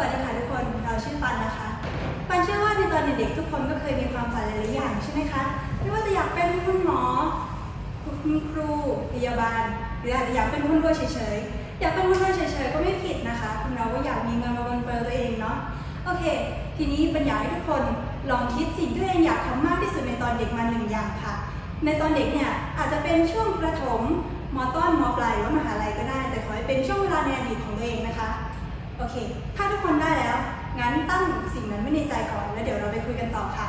วัสดีค่ะทุกคน เราชื่อปันนะคะ ปันเชื่อว่าในตอนเด็กๆทุกคนก็เคยมีความฝันหลายๆอย่างใช่ไหมคะ ไม่ว่าจะอยากเป็นคุณหมอ คุณครู พยาบาล หรืออาจจะอยากเป็นคนรวยเฉยๆ อยากเป็นคนรวยเฉยๆ ก็ไม่ผิดนะคะคนเราก็อยากมีเงินมาบนเปอตัวเองเนาะ โอเค ทีนี้ปัญญาให้ทุกคนลองคิดสิ่งที่ตัวเองอยากทำมากที่สุดในตอนเด็กมาหนึ่งอย่างค่ะ ในตอนเด็กเนี่ยอาจจะเป็นช่วงประถม มต้น มปลาย โอเค ถ้าทุกคนได้แล้ว งั้นตั้งสิ่งนั้นไว้ในใจก่อน แล้วเดี๋ยวเราไปคุยกันต่อค่ะ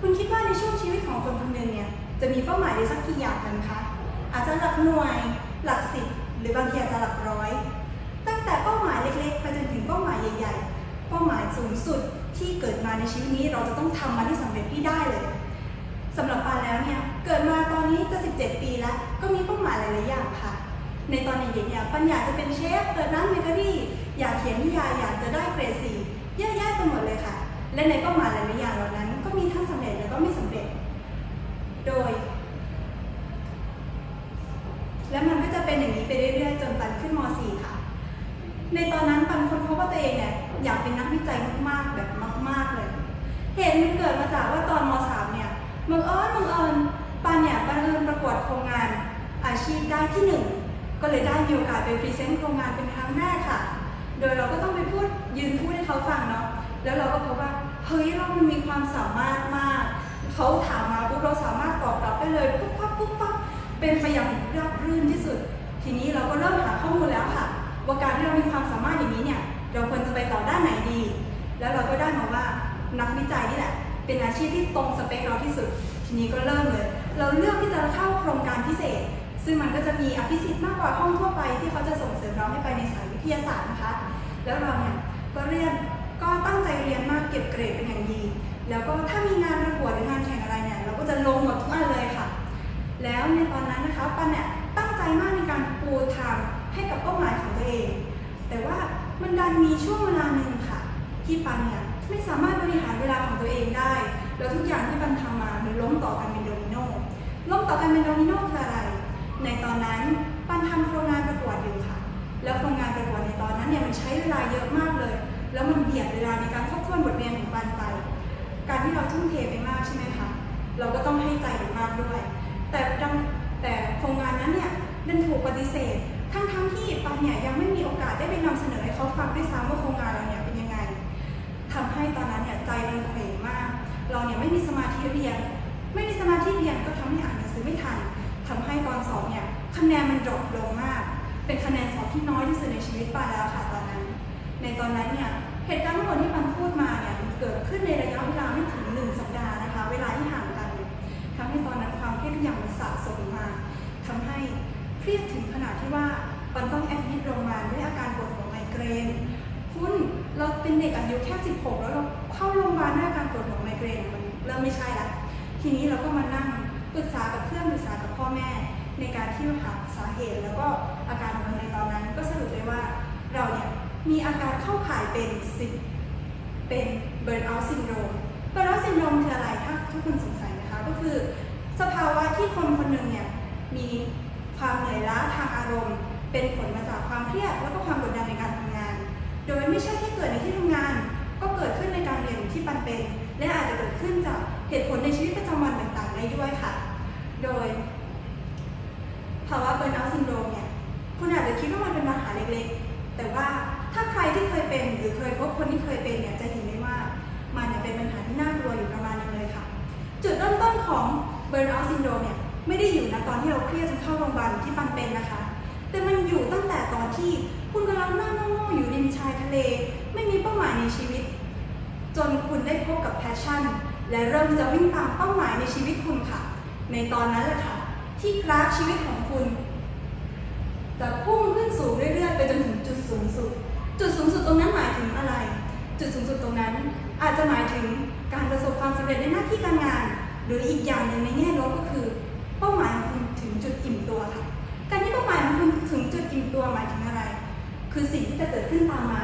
คุณคิดว่าในช่วงชีวิตของคนคนหนึ่งเนี่ย จะมีเป้าหมายในสักกี่อย่างกันคะ อาจจะหลักหน่วย หลักสิบ หรือบางทีอาจจะหลักร้อย ตั้งแต่เป้าหมายเล็กๆ ไปจนถึงเป้าหมายใหญ่ๆ เป้าหมายสูงสุดที่เกิดมาในชีวิตนี้เราจะต้องทำมันให้สำเร็จที่ได้เลยสำหรับปานแล้วเนี่ย เกิดมาตอนนี้จะ 17 ปีแล้ว ก็มีเป้าหมายหลายๆอย่างค่ะ ในตอนเด็กๆเนี่ยปัญญาจะเป็นเชฟ เปิดร้านเบเกอรี่ อยากเขียนนิยายอยากจะได้เกรดสี่เยอะแยะไปหมดเลยค่ะ และในเป้าหมายหลายๆอย่างเหล่านั้น ก็มีทั้งสำเร็จและก็ไม่สำเร็จ โดย และมันก็จะเป็นอย่างนี้ไปเรื่อยๆ จนปันขึ้นม .4 ค่ะ ในตอนนั้นปันคนพบว่าตัวเองเนี่ยอยากเป็นนักวิจัยมากๆแบบมาก ๆเลย เหตุมันเกิดมาจากว่าตอนม .3 เนี่ยบังเอิญบังเอิญปันเนี่ยบังเอิญประกวดโครงงานอาชีพได้ที่หนึ่งก็เลยได้มีโอกาสไปพรีเซนต์โครงงานเป็นครั้งแรกค่ะ โดยเราก็ต้องไปพูดยืนพูดให้เขาฟังเนาะ แล้วเราก็พบว่า เฮ้ยเรามันมีความสามารถมาก เขาถามมาปุ๊บเราสามารถตอบกลับได้เลยปุ๊บปั๊บปุ๊บปั๊บเป็นไปอย่างราบรื่นที่สุด ทีนี้เราก็เริ่มหาข้อมูลแล้วค่ะ ว่าการที่เรามีความสามารถอย่างนี้เนี่ยเราควรจะไปต่อด้านไหนดี แล้วเราก็ได้มาว่านักวิจัยนี่แหละ เป็นอาชีพที่ตรงสเปคเราที่สุด ทีนี้ก็เริ่มเลย เราเลือกที่จะเข้าโครงการพิเศษ ซึ่งมันก็จะมีอภิสิทธิ์มากกว่าห้องทั่วไปที่เขาจะส่งเสริมเราให้ไปในสายวิทยาศาสตร์นะคะ แล้วเราเนี่ยก็เรียนก็ตั้งใจเรียนมากเก็บเกรดเป็นอย่างดี แล้วก็ถ้ามีงานประกวดหรืองานแข่งอะไรเนี่ยเราก็จะลงหมดทุกอันเลยค่ะ แล้วในตอนนั้นนะคะปันเนี่ยตั้งใจมากในการปูทางให้กับเป้าหมายของตัวเอง แต่ว่ามันดันมีช่วงเวลาหนึ่งค่ะ ที่ปันเนี่ยไม่สามารถบริหารเวลาของตัวเองได้ แล้วทุกอย่างที่ปันทำมามันล้มต่อกันเป็นโดมิโนล้มต่อกันเป็นโดมิโนคืออะไร ในตอนนั้นปันทำโครงงานประกวดอยู่ค่ะ แล้วโครงงานประกวดในตอนนั้นเนี่ยมันใช้เวลาเยอะมากเลย แล้วมันเบียดเวลาในการทบทวนบทเรียนของปันไป การที่เราทุ่มเทไปมากใช่ไหมคะ เราก็ต้องให้ใจมันมากด้วย แต่แต่โครงงานนั้นเนี่ยดันถูกปฏิเสธ ทั้งทั้งๆที่ปันเนี่ยยังไม่มีโอกาสได้ไปนำเสนอให้เขาฟังด้วยซ้ำว่าโครงงานเราเนี่ยเป็นยังไงทำให้ตอนนั้นเนี่ยใจมันเขวมาก เราเนี่ยไม่มีสมาธิเรียน ไม่มีสมาธิเรียนก็ทำให้อ่านหนังสือไม่ทัน ทำให้ตอนสอบเนี่ยคะแนนมันดรอปลงมาก เป็นคะแนนสอบที่น้อยที่สุดในชีวิตปานแล้วค่ะตอนนั้น ในตอนนั้นเนี่ยเหตุการณ์ทั้งหมดที่ปันพูดมาเนี่ยเกิดขึ้นในระยะเวลาไม่ถึงหนึ่งสัปดาห์นะคะ เวลาที่ห่างกันทำให้ตอนนั้นความเครียดทุกอย่างมันสะสมมาทำให้เครียดถึงขนาดที่ว่าปันต้องแอดมิดโรงพยาบาลด้วยอาการปวดหัวไมเกรนคุณเราเป็นเด็กอายุแค่ 16 แล้วเราเข้าโรงพยาบาลด้วยอาการปวดหัวไมเกรนมันเริ่มไม่ใช่ละทีนี้เราก็มานั่ง ปรึกษากับเพื่อนปรึกษากับพ่อแม่ ในการที่หาสาเหตุ แล้วก็อาการของเราในตอนนั้น ก็สรุปได้ว่าเราเนี่ยมีอาการเข้าข่ายเป็นสิเป็นเบิร์นเอาท์ซินโดรมเบิร์นเอาท์ซินโดรมคืออะไรถ้าทุกคนสงสัยนะคะก็คือ สภาวะที่คนคนหนึ่งเนี่ยมีความเหนื่อยล้าทางอารมณ์ เป็นผลมาจากความเครียดแล้วก็ความกดดันในการทำงาน โดยไม่ใช่แค่เกิดในที่ทำงาน ก็เกิดขึ้นในการเรียนที่ปันเป็น และอาจจะเกิดขึ้นจากเหตุผลใน ได้ด้วยค่ะ โดยภาวะเบิร์นเอาท์ซินโดรมเนี่ย คุณอาจจะคิดว่ามันเป็นปัญหาเล็กๆ แต่ว่าถ้าใครที่เคยเป็นหรือเคยพบคนที่เคยเป็นเนี่ยจะเห็นได้ว่ามันเนี่ยเป็นปัญหาที่น่ากลัวอยู่ประมาณนึงเลยค่ะ จุดเริ่มต้นของเบิร์นเอาท์ซินโดรมเนี่ยไม่ได้อยู่นะตอนที่เราเครียดจนเข้าโรงพยาบาลที่ปันเป็นนะคะ แต่มันอยู่ตั้งแต่ตอนที่คุณกำลังนั่งโง่ๆอยู่ริมชายทะเล ไม่มีเป้าหมายในชีวิต จนคุณได้พบกับแพชชั่น และเริ่มจะวิ่งตามเป้าหมายในชีวิตคุณค่ะ ในตอนนั้นแหละค่ะ ที่กราฟชีวิตของคุณ จะพุ่งขึ้นสูงเรื่อยๆ ไปจนถึงจุดสูงสุด จุดสูงสุดตรงนั้นหมายถึงอะไร จุดสูงสุดตรงนั้น อาจจะหมายถึงการประสบความสำเร็จในหน้าที่การงาน หรืออีกอย่างหนึ่งในแง่ลบก็คือ เป้าหมายของคุณถึงจุดอิ่มตัวค่ะ การที่เป้าหมายของคุณถึงจุดอิ่มตัวหมายถึงอะไร คือสิ่งที่จะเกิดขึ้นตามมา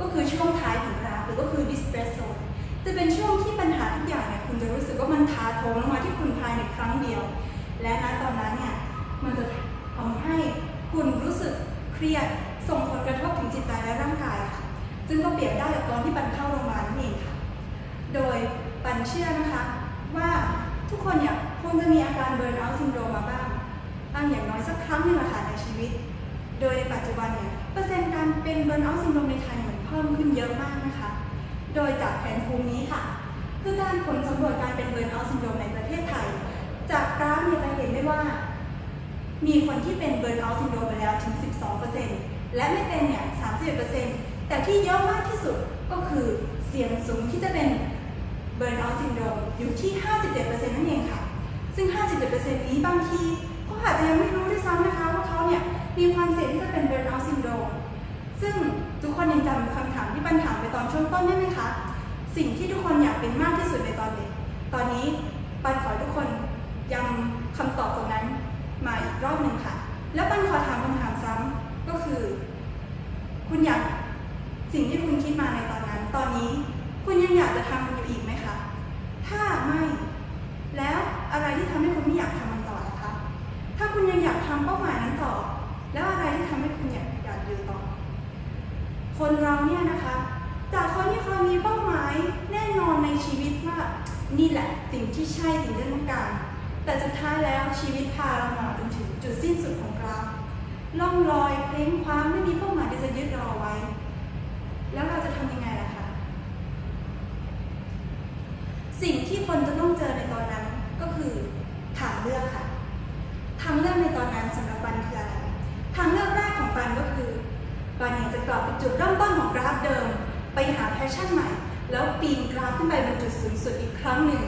ก็คือช่วงท้ายของกราฟหรือก็คือ distress zone จะเป็นช่วงที่ปัญหาทุกอย่างเนี่ยคุณจะรู้สึกว่ามันท้าโถมลงมาที่คุณภายในครั้งเดียว และณตอนนั้นเนี่ยมันจะทำให้คุณรู้สึกเครียดส่งผลกระทบถึงจิตใจและร่างกายค่ะ ซึ่งก็เปรียบได้กับตอนที่ปันเข้าโรงพยาบาลนั่นเองค่ะ โดยปันเชื่อนะคะว่าทุกคนเนี่ยคงจะมีอาการเบิร์นเอาท์ซินโดรมมาบ้างบ้างอย่างน้อยสักครั้งหนึ่งแหละค่ะในชีวิต โดยในปัจจุบันเนี่ยเปอร์เซ็นต์การเป็นเบิร์นเอาท์ซินโดรมในไทยเนี่ยมันเพิ่มขึ้นเยอะมากนะคะ โดยจากแผนภูมินี้ค่ะ คือการผลสำรวจการเป็นเบิร์นเอาท์ซินโดรมในประเทศไทย จากกราฟเนี่ยจะเห็นได้ว่า มีคนที่เป็นเบิร์นเอาท์ซินโดรมไปแล้วถึง 12%และไม่เป็นเนี่ย31%แต่ที่เยอะมากที่สุดก็คือเสี่ยงสูงที่จะเป็นเบิร์นเอาท์ซินโดรมอยู่ที่ 57%นั่นเองค่ะ ซึ่ง 57%นี้บางทีเขาอาจจะยังไม่รู้ด้วยซ้ำนะคะว่าเขาเนี่ยมีความเสี่ยงที่จะเป็นเบิร์นเอาท์ซินโดรม ซึ่งทุกคนยังจำคำถามที่ปัญถามไปตอนช่วงต้นได้ไหมคะ สิ่งที่ทุกคนอยากเป็นมากที่สุดในตอนเด็ก ตอนนี้ปันขอทุกคนย้ำคำตอบตรงนั้นมาอีกรอบหนึ่งค่ะ แล้วปันขอถามคำถามซ้ำก็คือ คุณอยากสิ่งที่คุณคิดมาในตอนนั้น ตอนนี้คุณยังอยากจะทำมันอยู่อีกไหมคะ ถ้าไม่ แล้วอะไรที่ทำให้คุณไม่อยากทำมันต่อคะ ถ้าคุณยังอยากทำเป้าหมายนั้นต่อ แล้วอะไรที่ทำให้คุณอยากอยากอยู่ต่อ คนเราเนี่ยนะคะ จากคนที่เคยมีเป้าหมายแน่นอนในชีวิตว่านี่แหละสิ่งที่ใช่สิ่งที่ต้องการ แต่สุดท้ายแล้วชีวิตพาเรามาจนถึงจุดสิ้นสุดของกราล่องลอยเพลงคว้าไม่มีเป้าหมายที่จะยึดเราเอไว้ แล้วเราจะทำยังไงล่ะคะ สิ่งที่คนจะต้องเจอในตอนนั้นก็คือทางเลือกค่ะ ลับไปจุดเริ่มต้นของกราฟเดิม ไปหาแพชชั่นใหม่ แล้วปีนกราฟขึ้นไปบนจุดสูงสุดอีกครั้งหนึ่ง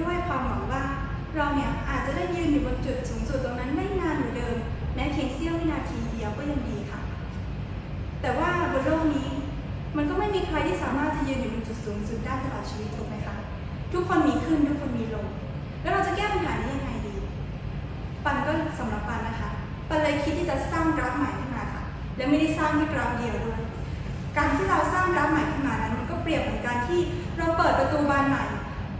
ด้วยความหวังว่าเราเนี่ยอาจจะได้ยืนอยู่บนจุดสูงสุดตรงนั้นได้นานเหมือนเดิมแม้เพียงเสี้ยววินาทีเดียวก็ยังดีค่ะ แต่ว่าบนโลกนี้มันก็ไม่มีใครที่สามารถจะยืนอยู่บนจุดสูงสุดได้ตลอดชีวิตถูกไหมคะทุกคนมีขึ้นทุกคนมีลง แล้วเราจะแก้ปัญหานี้ยังไงดี ปันก็สำหรับปันนะคะ ปันเลยคิดที่จะสร้างกราฟใหม่ และไม่ได้สร้างที่กราฟเดียวด้วย การที่เราสร้างกรานใหม่ขึ้นมานั้นมันก็เปรียบเหมือนการที่เราเปิดประตูบานใหม่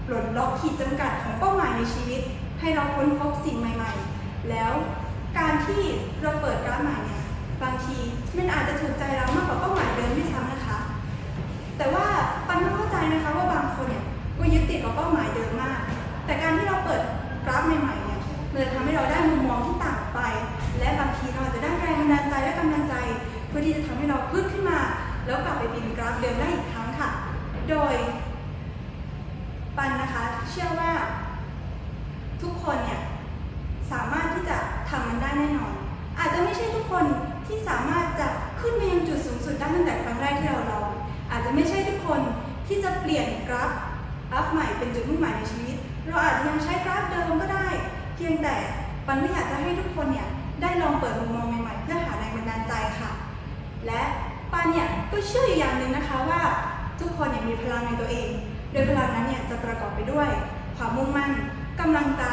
ปลดล็อกขีดจำกัดของเป้าหมายในชีวิต ให้เราค้นพบสิ่งใหม่ ๆ แล้วการที่เราเปิดกรานใหม่เนี่ยบางทีมันอาจจะถูกใจเรามากกว่าเป้าหมายเดิมด้วยซ้ำนะคะ แต่ว่า ปันนะคะ เชื่อว่าทุกคนเนี่ยสามารถที่จะทำมันได้แน่นอน อาจจะไม่ใช่ทุกคนที่สามารถจะขึ้นไปยังจุดสูงสุดได้ตั้งแต่ครั้งแรกที่เราลอง อาจจะไม่ใช่ทุกคนที่จะเปลี่ยนกราฟอัพใหม่เป็นจุดมุ่งหมายในชีวิต เราอาจจะยังใช้กราฟเดิมก็ได้ เพียงแต่ปันไม่อยากจะให้ทุกคนเนี่ยได้ลองเปิดมุมมองใหม่ๆเพื่อหาแรงบันดาลใจค่ะ และปันเนี่ยก็เชื่ออยู่อย่างหนึ่งนะคะว่าทุกคนเนี่ยมีพลังในตัวเอง โดยพลังนั้นเนี่ยจะประกอบไปด้วย ความมุ่งมั่นกำลังใจ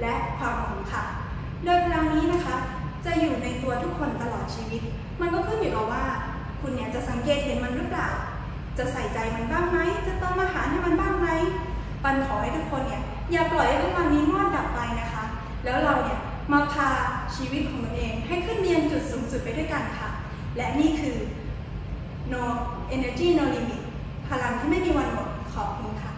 และความหวังค่ะ โดยพลังนี้นะคะ จะอยู่ในตัวทุกคนตลอดชีวิต มันก็ขึ้นอยู่กับว่า คุณเนี่ยจะสังเกตเห็นมันหรือเปล่า จะใส่ใจมันบ้างไหม จะเติมอาหารให้มันบ้างไหม ปันขอให้ทุกคนเนี่ยอย่าปล่อยให้พลังนี้มอดดับไปนะคะ แล้วเราเนี่ยมาพาชีวิตของตนเองให้ขึ้นเรียนจุดสูงสุดไปด้วยกันค่ะ และนี่คือ no energy no limit พลังที่ไม่มีวันหมด 好อ看